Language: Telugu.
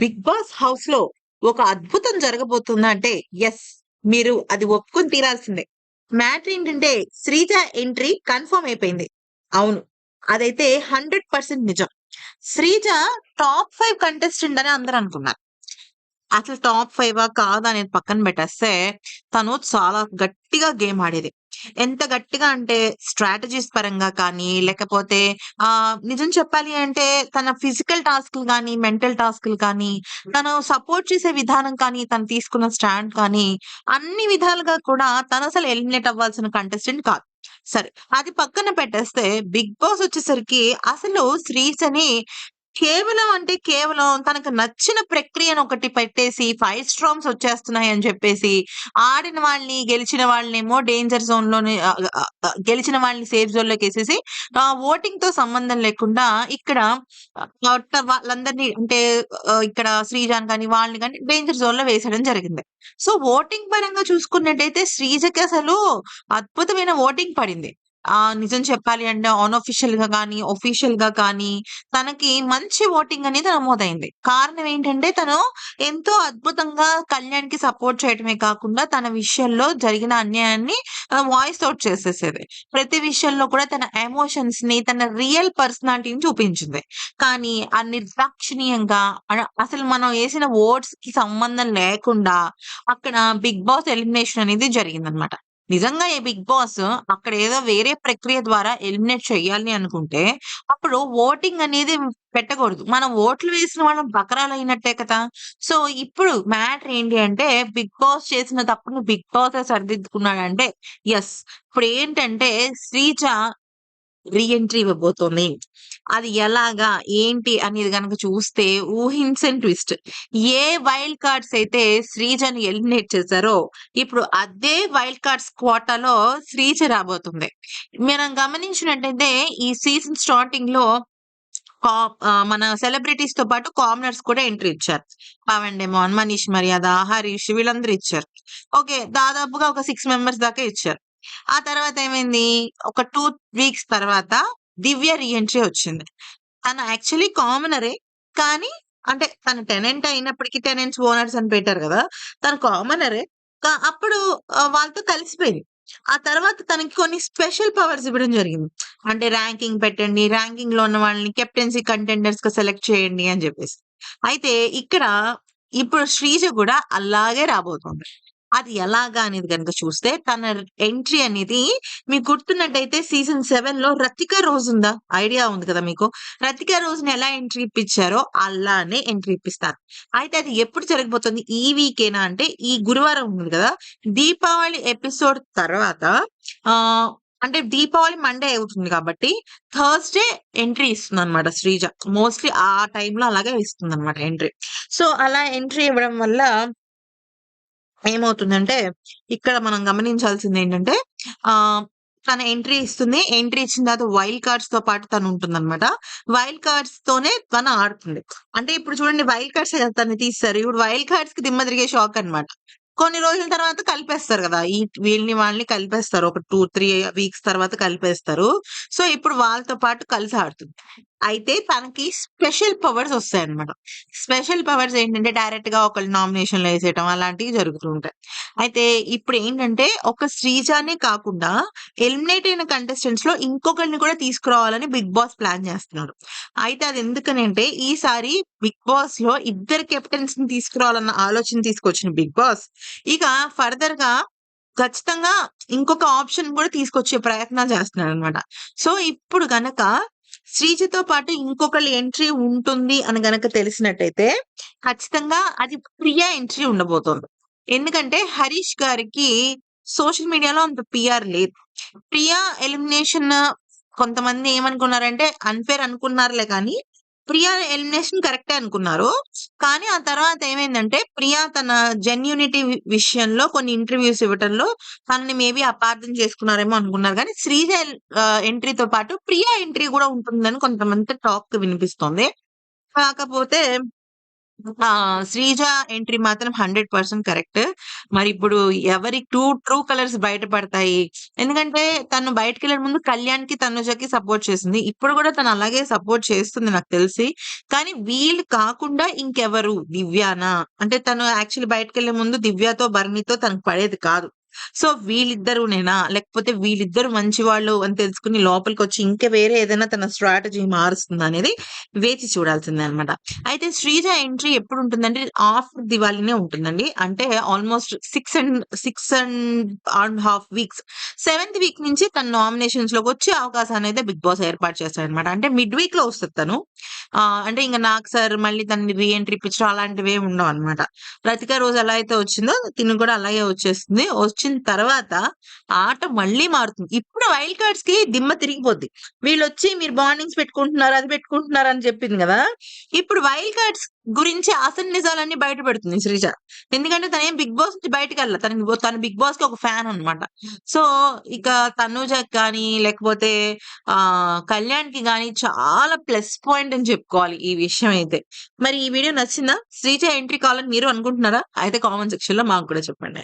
బిగ్ బాస్ హౌస్లో ఒక అద్భుతం జరగబోతుందంటే ఎస్ మీరు అది ఒప్పుకొని తీరాల్సిందే. మ్యాటర్ ఏంటంటే శ్రీజ ఎంట్రీ కన్ఫర్మ్ అయిపోయింది. అవును అదైతే హండ్రెడ్ పర్సెంట్ నిజం. శ్రీజ టాప్ ఫైవ్ కంటెస్టెంట్ అని అందరూ అనుకున్నారు. అసలు టాప్ ఫైవ్ కాదా నేను పక్కన పెట్టేస్తే తను చాలా గట్టిగా గేమ్ ఆడేది. ఎంత గట్టిగా అంటే స్ట్రాటజీస్ పరంగా కానీ లేకపోతే ఆ నిజం చెప్పాలి అంటే తన ఫిజికల్ టాస్క్లు కానీ మెంటల్ టాస్క్లు కానీ తను సపోర్ట్ చేసే విధానం కానీ తను తీసుకున్న స్టాండ్ కానీ అన్ని విధాలుగా కూడా తను అసలు ఎలిమినేట్ అవ్వాల్సిన కంటెస్టెంట్ కాదు. సరే అది పక్కన పెట్టేస్తే బిగ్ బాస్ వచ్చేసరికి అసలు శ్రీజని కేవలం అంటే కేవలం తనకు నచ్చిన ప్రక్రియను ఒకటి పెట్టేసి ఫైవ్ స్ట్రాంగ్స్ వచ్చేస్తున్నాయి అని చెప్పేసి ఆడిన వాళ్ళని గెలిచిన వాళ్ళనేమో డేంజర్ జోన్లోని గెలిచిన వాళ్ళని సేఫ్ జోన్లోకి వేసేసి ఆ ఓటింగ్తో సంబంధం లేకుండా ఇక్కడ వాళ్ళందరినీ అంటే ఇక్కడ శ్రీజాన్ కానీ వాళ్ళని కానీ డేంజర్ జోన్లో వేసేయడం జరిగింది. సో ఓటింగ్ పరంగా చూసుకున్నట్టయితే శ్రీజకి అసలు అద్భుతమైన ఓటింగ్ పడింది. ఆ నిజం చెప్పాలి అంటే అన్అఫీషియల్గా కానీ ఒఫీషియల్గా కానీ తనకి మంచి ఓటింగ్ అనేది నమోదైంది. కారణం ఏంటంటే తను ఎంతో అద్భుతంగా కళ్యాణ్కి సపోర్ట్ చేయడమే కాకుండా తన విషయంలో జరిగిన అన్యాయాన్ని వాయిస్ అవుట్ చేసేసేది. ప్రతి విషయంలో కూడా తన ఎమోషన్స్ని తన రియల్ పర్సనాలిటీని చూపించింది. కానీ ఆ నిర్దాక్షిణీయంగా అసలు మనం వేసిన ఓట్స్కి సంబంధం లేకుండా అక్కడ బిగ్ బాస్ ఎలిమినేషన్ అనేది జరిగిందనమాట నిజంగా ఈ బిగ్ బాస్ అక్కడ ఏదో వేరే ప్రక్రియ ద్వారా ఎలిమినేట్ చేయాలి అనుకుంటే అప్పుడు ఓటింగ్ అనేది పెట్టకూడదు. మనం ఓట్లు వేసిన వాళ్ళం బకరాలు అయినట్టే కదా. సో ఇప్పుడు మ్యాటర్ ఏంటి అంటే బిగ్ బాస్ చేసిన తప్పుని బిగ్ బాస్ సరిదిద్దుకున్నాడంటే ఎస్ ఇప్పుడు ఏంటంటే శ్రీజ రీఎంట్రీ ఇవ్వబోతోంది. అది ఎలాగా ఏంటి అనేది గనక చూస్తే ఊహించని ట్విస్ట్ ఏ వైల్డ్ కార్డ్స్ అయితే శ్రీజను ఎలిమినేట్ చేశారో ఇప్పుడు అదే వైల్డ్ కార్డ్స్ కోటాలో శ్రీజ రాబోతుంది. మనం గమనించినట్టయితే ఈ సీజన్ స్టార్టింగ్లో కా- మన సెలబ్రిటీస్తో పాటు కామనర్స్ కూడా ఎంట్రీ ఇచ్చారు. పవన్ డెమోన్ మనీష్ మర్యాద హరీష్ వీళ్ళందరూ ఇచ్చారు. ఓకే దాదాపుగా ఒక సిక్స్ మెంబర్స్ దాకా ఇచ్చారు. ఆ తర్వాత ఏమైంది? ఒక టూ వీక్స్ తర్వాత దివ్య రీఎంట్రీ వచ్చింది. తను యాక్చువల్లీ కామనరే కానీ అంటే తన టెనెంట్ అయినప్పటికీ టెనెంట్స్ ఓనర్స్ అని పెట్టారు కదా తను కామనరే అప్పుడు వాళ్ళతో కలిసిపోయింది. ఆ తర్వాత తనకి కొన్ని స్పెషల్ పవర్స్ ఇవ్వడం జరిగింది. అంటే ర్యాంకింగ్ పెట్టండి ర్యాంకింగ్లో ఉన్న వాళ్ళని కెప్టెన్సీ కంటెండర్స్గా సెలెక్ట్ చేయండి అని చెప్పేసి. అయితే ఇక్కడ ఇప్పుడు శ్రీజ కూడా అలాగే రాబోతుంది. అది ఎలాగా అనేది కనుక చూస్తే తన ఎంట్రీ అనేది మీకు గుర్తున్నట్టయితే సీజన్ సెవెన్లో రతిక రోజు ఉందా? ఐడియా ఉంది కదా మీకు? రతిక రోజుని ఎలా ఎంట్రీ ఇప్పించారో అలానే ఎంట్రీ ఇప్పిస్తారు. అయితే అది ఎప్పుడు జరగబోతుంది? ఈ వీకేనా అంటే ఈ గురువారం ఉంది కదా? దీపావళి ఎపిసోడ్ తర్వాత ఆ అంటే దీపావళి మండే అవుతుంది కాబట్టి థర్స్డే ఎంట్రీ ఇస్తుంది అనమాట శ్రీజ. మోస్ట్లీ ఆ టైంలో అలాగే ఇస్తుంది అనమాట ఎంట్రీ. సో అలా ఎంట్రీ ఇవ్వడం వల్ల ఏమవుతుందంటే ఇక్కడ మనం గమనించాల్సింది ఏంటంటే ఆ తన ఎంట్రీ ఇస్తుంది. ఎంట్రీ ఇచ్చిన తర్వాత వైల్డ్ కార్డ్స్తో పాటు తను ఉంటుంది అనమాట వైల్డ్ కార్డ్స్ తోనే తను ఆడుతుంది. అంటే ఇప్పుడు చూడండి వైల్డ్ కార్డ్స్ తను తీస్తారు. ఇప్పుడు వైల్డ్ కార్డ్స్కి దిమ్మ తిరిగే షాక్ అన్నమాట. కొన్ని రోజుల తర్వాత కలిపేస్తారు కదా. ఈ వీళ్ళని వాళ్ళని కలిపేస్తారు. ఒక టూ త్రీ వీక్స్ తర్వాత కలిపేస్తారు. సో ఇప్పుడు వాళ్ళతో పాటు కలిసి ఆడుతుంది. అయితే తనకి స్పెషల్ పవర్స్ వస్తాయి అనమాట స్పెషల్ పవర్స్ ఏంటంటే డైరెక్ట్గా ఒకళ్ళు నామినేషన్లో వేసేయటం అలాంటివి జరుగుతూ ఉంటాయి. అయితే ఇప్పుడు ఏంటంటే ఒక శ్రీజానే కాకుండా ఎలిమినేట్ అయిన కంటెస్టెంట్స్లో ఇంకొకరిని కూడా తీసుకురావాలని బిగ్ బాస్ ప్లాన్ చేస్తున్నారు. అయితే అది ఎందుకనంటే ఈసారి బిగ్ బాస్లో ఇద్దరు కెప్టెన్స్ని తీసుకురావాలన్న ఆలోచన తీసుకొచ్చిన బిగ్ బాస్ ఇక ఫర్దర్గా ఖచ్చితంగా ఇంకొక ఆప్షన్ కూడా తీసుకొచ్చే ప్రయత్నాలు చేస్తున్నారు అనమాట సో ఇప్పుడు గనక శ్రీజతో పాటు ఇంకొకళ్ళ ఎంట్రీ ఉంటుంది అని గనక తెలిసినట్టయితే ఖచ్చితంగా అది ప్రియా ఎంట్రీ ఉండబోతోంది. ఎందుకంటే హరీష్ గారికి సోషల్ మీడియాలో అంత పిఆర్ లేదు. ప్రియా ఎలిమినేషన్ కొంతమంది ఏమనుకున్నారంటే అన్ఫేర్ అనుకున్నారులే కానీ ప్రియా ఎలిమినేషన్ కరెక్టే అనుకున్నారు. కానీ ఆ తర్వాత ఏమైందంటే ప్రియా తన జెన్యూనిటీ విషయంలో కొన్ని ఇంటర్వ్యూస్ ఇవ్వటంలో తనని మేబీ అపార్థం చేసుకున్నారేమో అనుకున్నారు. కానీ శ్రీజ ఎంట్రీతో పాటు ప్రియా ఎంట్రీ కూడా ఉంటుందని కొంతమంది టాక్ వినిపిస్తోంది. కాకపోతే శ్రీజ ఎంట్రీ మాత్రం 100% కరెక్ట్. మరి ఇప్పుడు ఎవరి టూ ట్రూ కలర్స్ బయటపడతాయి. ఎందుకంటే తను బయటికెళ్ళే ముందు కళ్యాణ్కి తనుజకి సపోర్ట్ చేసింది. ఇప్పుడు కూడా తను అలాగే సపోర్ట్ చేస్తుంది నాకు తెలిసి. కానీ వీళ్ళు కాకుండా ఇంకెవరు? దివ్యానా? అంటే తను యాక్చువల్లీ బయటికెళ్ళే ముందు దివ్యతో, భరణితో తనకు పడేది కాదు. సో వీళ్ళిద్దరూనేనా? లేకపోతే వీళ్ళిద్దరు మంచివాళ్ళు అని తెలుసుకుని లోపలికి వచ్చి ఇంకా వేరే ఏదైనా తన స్ట్రాటజీ మారుస్తుందా అనేది వేచి చూడాల్సిందే అన్నమాట. అయితే శ్రీజ ఎంట్రీ ఎప్పుడు ఉంటుందంటే ఆఫ్టర్ దివాళీనే ఉంటుందండి. అంటే almost six and six and and half weeks. Seventh week నుంచి తన నామినేషన్స్లోకి వచ్చే అవకాశాన్ని అయితే బిగ్ బాస్ ఏర్పాటు చేస్తాడన్నమాట. అంటే మిడ్ వీక్‌లో వస్తుంది తను. అంటే ఇంకా నాగ్ సార్ మళ్ళీ తనని రీ ఎంట్రీ ఇప్పించడం ఉండవు ఉండవన్నమాట. రతిక రోజు ఎలా అయితే వచ్చిందో తిను కూడా అలాగే వచ్చేస్తుంది. వచ్చిన తర్వాత ఆట మళ్ళీ మారుతుంది. ఇప్పుడు వైల్డ్ కార్డ్స్కి దిమ్మ తిరిగిపోద్ది. వీళ్ళొచ్చి మీరు బాండింగ్స్ పెట్టుకుంటున్నారు, అది పెట్టుకుంటున్నారు అని చెప్పింది కదా ఇప్పుడు వైల్డ్ కార్డ్స్ గురించి అసలు నిజాలన్నీ బయట పెడుతుంది శ్రీజ. ఎందుకంటే తనేం బిగ్ బాస్ నుంచి బయటికెళ్ళల. తనకి తను బిగ్ బాస్కి ఒక ఫ్యాన్ అన్నమాట. సో ఇక తనూజకి కానీ లేకపోతే ఆ కళ్యాణ్కి కానీ చాలా ప్లస్ పాయింట్ అని చెప్పుకోవాలి ఈ విషయం అయితే. మరి ఈ వీడియో నచ్చిందా? శ్రీజ ఎంట్రీ కావాలని మీరు అనుకుంటున్నారా? అయితే కామెంట్ సెక్షన్‌లో మాకు కూడా చెప్పండి.